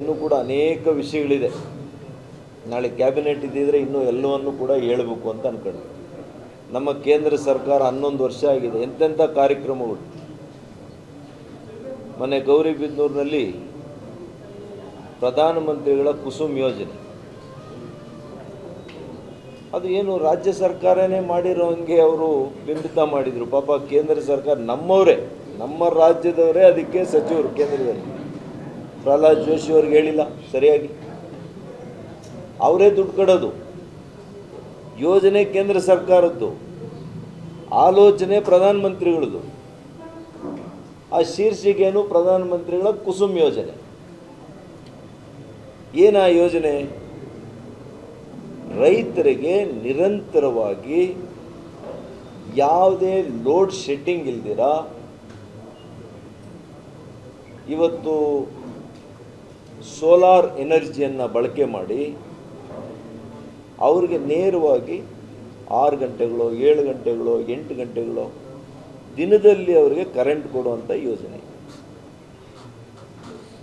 ಇನ್ನೂ ಕೂಡ ಅನೇಕ ವಿಷಯಗಳಿದೆ. ನಾಳೆ ಕ್ಯಾಬಿನೆಟ್ ಇದ್ದಿದ್ರೆ ಇನ್ನೂ ಎಲ್ಲವನ್ನು ಕೂಡ ಹೇಳಬೇಕು ಅಂತ ಅನ್ಕೊಂಡು. ನಮ್ಮ ಕೇಂದ್ರ ಸರ್ಕಾರ ಹನ್ನೊಂದು ವರ್ಷ ಆಗಿದೆ. ಎಂತೆಂಥ ಕಾರ್ಯಕ್ರಮಗಳು. ಮೊನ್ನೆ ಗೌರಿಬಿದನೂರಿನಲ್ಲಿ ಪ್ರಧಾನಮಂತ್ರಿಗಳ ಕುಸುಮ್ ಯೋಜನೆ. ಅದು ಏನು ರಾಜ್ಯ ಸರ್ಕಾರನೇ ಮಾಡಿರೋ ಹಂಗೆ ಅವರು ಬಿಂಬಿತ ಮಾಡಿದರು. ಪಾಪ ಕೇಂದ್ರ ಸರ್ಕಾರ ನಮ್ಮವರೇ. ನಮ್ಮ ರಾಜ್ಯದವರೇ ಅದಕ್ಕೆ ಸಚಿವರು ಕೇಂದ್ರದಲ್ಲಿ. ಪ್ರಹ್ಲಾದ್ ಜೋಶಿ ಅವ್ರಿಗೆ ಹೇಳಿಲ್ಲ, ಸರಿಯಾಗಿ. ಅವರೇ ದುಡ್ಡು ಕೊಡೋದು ಯೋಜನೆ ಕೇಂದ್ರ ಸರ್ಕಾರದ್ದು. ಆಲೋಚನೆ ಪ್ರಧಾನಮಂತ್ರಿಗಳದ್ದು. ಆ ಶೀರ್ಷಿಕೆಯನ್ನು ಪ್ರಧಾನಮಂತ್ರಿಗಳ ಕುಸುಮ್ ಯೋಜನೆ. ಏನ ಆ ಯೋಜನೆ? ರೈತರಿಗೆ ನಿರಂತರವಾಗಿ ಯಾವುದೇ ಲೋಡ್ ಶೆಡ್ಡಿಂಗ್ ಇಲ್ದಿರ ಇವತ್ತು ಸೋಲಾರ್ ಎನರ್ಜಿಯನ್ನು ಬಳಕೆ ಮಾಡಿ ಅವ್ರಿಗೆ ನೇರವಾಗಿ ಆರು ಗಂಟೆಗಳು, ಏಳು ಗಂಟೆಗಳು, ಎಂಟು ಗಂಟೆಗಳು ದಿನದಲ್ಲಿ ಅವರಿಗೆ ಕರೆಂಟ್ ಕೊಡುವಂಥ ಯೋಜನೆ.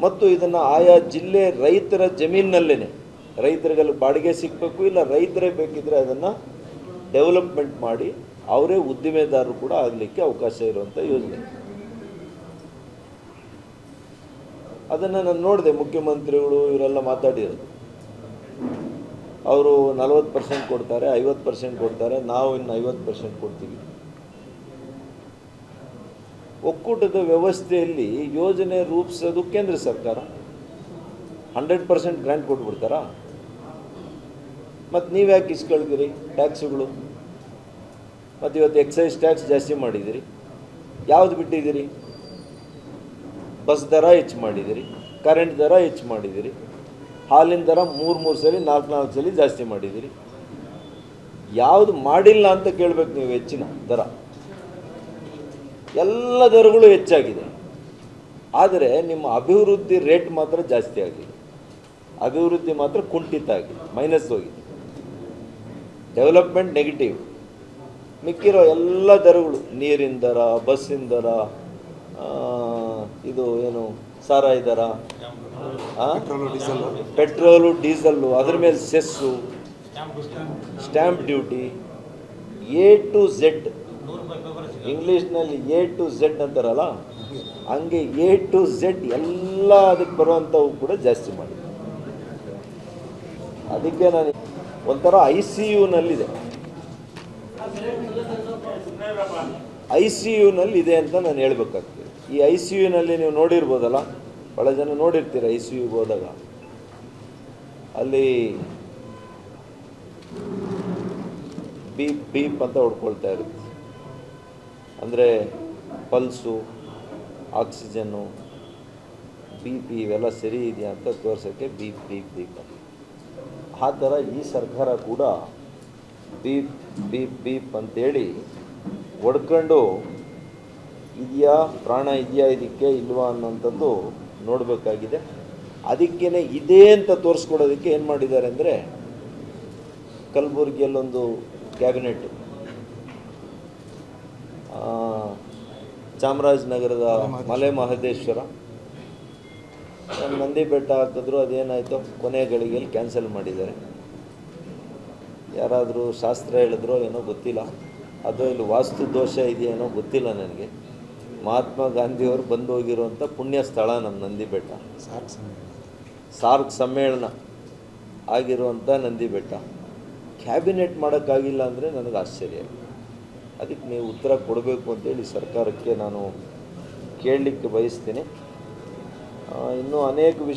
ಮತ್ತು ಇದನ್ನು ಆಯಾ ಜಿಲ್ಲೆ ರೈತರ ಜಮೀನಿನಲ್ಲೇ ರೈತರಿಗೆಲ್ಲ ಬಾಡಿಗೆ ಸಿಗಬೇಕು, ಇಲ್ಲ ರೈತರೇ ಬೇಕಿದ್ದರೆ ಅದನ್ನು ಡೆವಲಪ್ಮೆಂಟ್ ಮಾಡಿ ಅವರೇ ಉದ್ದಿಮೆದಾರರು ಕೂಡ ಆಗಲಿಕ್ಕೆ ಅವಕಾಶ ಇರುವಂಥ ಯೋಜನೆ. ಅದನ್ನು ನಾನು ನೋಡಿದೆ, ಮುಖ್ಯಮಂತ್ರಿಗಳು ಇವರೆಲ್ಲ ಮಾತಾಡಿರೋದು. ಅವರು ನಲವತ್ತು ಪರ್ಸೆಂಟ್ ಕೊಡ್ತಾರೆ, ಐವತ್ತು ಪರ್ಸೆಂಟ್ ಕೊಡ್ತಾರೆ, ನಾವು ಇನ್ನು ಐವತ್ತು ಪರ್ಸೆಂಟ್ ಕೊಡ್ತೀವಿ. ಒಕ್ಕೂಟದ ವ್ಯವಸ್ಥೆಯಲ್ಲಿ ಯೋಜನೆ ರೂಪಿಸೋದು ಕೇಂದ್ರ ಸರ್ಕಾರ. ಹಂಡ್ರೆಡ್ ಪರ್ಸೆಂಟ್ ಗ್ರ್ಯಾಂಟ್ ಕೊಟ್ಬಿಡ್ತಾರಾ? ಮತ್ತು ನೀವು ಯಾಕೆ ಇಸ್ಕೊಳ್ತೀರಿ ಟ್ಯಾಕ್ಸ್ಗಳು? ಮತ್ತು ಇವತ್ತು ಎಕ್ಸೈಸ್ ಟ್ಯಾಕ್ಸ್ ಜಾಸ್ತಿ ಮಾಡಿದ್ದೀರಿ. ಯಾವುದು ಬಿಟ್ಟಿದ್ದೀರಿ? ಬಸ್ ದರ ಹೆಚ್ಚು ಮಾಡಿದಿರಿ ಕರೆಂಟ್ ದರ ಹೆಚ್ಚು ಮಾಡಿದಿರಿ, ಹಾಲಿನ ದರ ಮೂರು ಮೂರು ಸಲ, ನಾಲ್ಕು ನಾಲ್ಕು ಸಲ ಜಾಸ್ತಿ ಮಾಡಿದಿರಿ. ಯಾವುದು ಮಾಡಿಲ್ಲ ಅಂತ ಕೇಳಬೇಕು ನೀವು ಹೆಚ್ಚಿನ ದರ. ಎಲ್ಲ ದರಗಳು ಹೆಚ್ಚಾಗಿದೆ. ಆದರೆ ನಿಮ್ಮ ಅಭಿವೃದ್ಧಿ ರೇಟ್ ಮಾತ್ರ ಜಾಸ್ತಿ ಆಗಿದೆ. ಅಭಿವೃದ್ಧಿ ಮಾತ್ರ ಕುಂಠಿತ ಆಗಿದೆ, ಮೈನಸ್ ಹೋಗಿದೆ. Development negative. ಮಿಕ್ಕಿರೋ ಎಲ್ಲ ದರಗಳು, ನೀರಿನ ದರ, ಬಸ್ಸಿನ ದರ ಇದು ಏನು ಸಾರ ಇದರ? ಪೆಟ್ರೋಲು ಡೀಸಲ್ಲು ಅದ್ರ ಮೇಲೆ cess stamp duty A to Z. ಇಂಗ್ಲೀಷ್ನಲ್ಲಿ ಎ ಟು ಝೆಡ್ ಅಂತಾರಲ್ಲ? ಹಂಗೆ ಎ ಟು ಝೆಡ್ ಎಲ್ಲ ಅದಕ್ಕೆ ಬರುವಂಥವು ಕೂಡ ಜಾಸ್ತಿ ಮಾಡಿ ಅದಕ್ಕೆ ನಾನು ಒಂಥರ ಐ ಸಿ ಯುನಲ್ಲಿದೆ ಐ ಸಿ ಯುನಲ್ಲಿ ಇದೆ ಅಂತ ನಾನು ಹೇಳ್ಬೇಕಾಗ್ತದೆ. ಈ ಐ ಸಿ ಯುನಲ್ಲಿ ನೀವು ನೋಡಿರ್ಬೋದಲ್ಲ? ಬಹಳ ಜನ ನೋಡಿರ್ತೀರ ಐ ಸಿ ಯುಗೆ ಹೋದಾಗ. ಅಲ್ಲಿ ಬೀಪ್ ಬೀಪ್ ಅಂತ ಹೊಡ್ಕೊಳ್ತಾ ಇರುತ್ತೆ. ಅಂದರೆ ಪಲ್ಸು, ಆಕ್ಸಿಜನ್ನು ಬಿ ಪಿ ಇವೆಲ್ಲ ಸರಿ ಇದೆಯಾ ಅಂತ ತೋರ್ಸೋಕ್ಕೆ ಬೀಪ್ ಬೀಪ್ ಬೀಪ್ ಅಂತ. ಆ ಥರ ಈ ಸರ್ಕಾರ ಕೂಡ ಬೀಪ್ ಬೀಪ್ ಬೀಪ್ ಅಂತೇಳಿ ಹೊಡ್ಕೊಂಡು ಇದೆಯಾ ಪ್ರಾಣ ಇದೆಯಾ ಇದಕ್ಕೆ ಇಲ್ವಾ ಅನ್ನೋಂಥದ್ದು ನೋಡಬೇಕಾಗಿದೆ. ಅದಕ್ಕೇನೆ ಇದೆ ಅಂತ ತೋರಿಸ್ಕೊಡೋದಕ್ಕೆ ಏನು ಮಾಡಿದ್ದಾರೆ ಅಂದರೆ ಕಲಬುರಗಿಯಲ್ಲೊಂದು ಕ್ಯಾಬಿನೆಟ್ ಚಾಮರಾಜನಗರದ ಮಲೆ ಮಹದೇಶ್ವರ. ನಂದಿ ಬೆಟ್ಟ ಹಾಕಿದ್ರು ಅದೇನಾಯಿತು? ಕೊನೆ ಗಳಿಗೆಯಲ್ಲಿ ಕ್ಯಾನ್ಸಲ್ ಮಾಡಿದ್ದಾರೆ. ಯಾರಾದರೂ ಶಾಸ್ತ್ರ ಹೇಳಿದ್ರೋ ಏನೋ ಗೊತ್ತಿಲ್ಲ. ಅದು ಇಲ್ಲಿ ವಾಸ್ತು ದೋಷ ಇದೆಯೇನೋ ಗೊತ್ತಿಲ್ಲ ನನಗೆ. ಮಹಾತ್ಮ ಗಾಂಧಿಯವರು ಬಂದು ಹೋಗಿರುವಂಥ ಪುಣ್ಯ ಸ್ಥಳ ನಮ್ಮ ನಂದಿ ಬೆಟ್ಟ ಸಾರ್ಕ್ ಸಮ್ಮೇಳನ ಆಗಿರುವಂಥ ನಂದಿ ಬೆಟ್ಟ ಕ್ಯಾಬಿನೆಟ್ ಮಾಡೋಕ್ಕಾಗಿಲ್ಲ ಅಂದರೆ ನನಗೆ ಆಶ್ಚರ್ಯ. ಅದಕ್ಕೆ ನೀವು ಉತ್ತರ ಕೊಡಬೇಕು ಅಂತೇಳಿ ಸರ್ಕಾರಕ್ಕೆ ನಾನು ಕೇಳಲಿಕ್ಕೆ ಬಯಸ್ತೀನಿ. ಇನ್ನೂ ಅನೇಕ ವಿಷಯ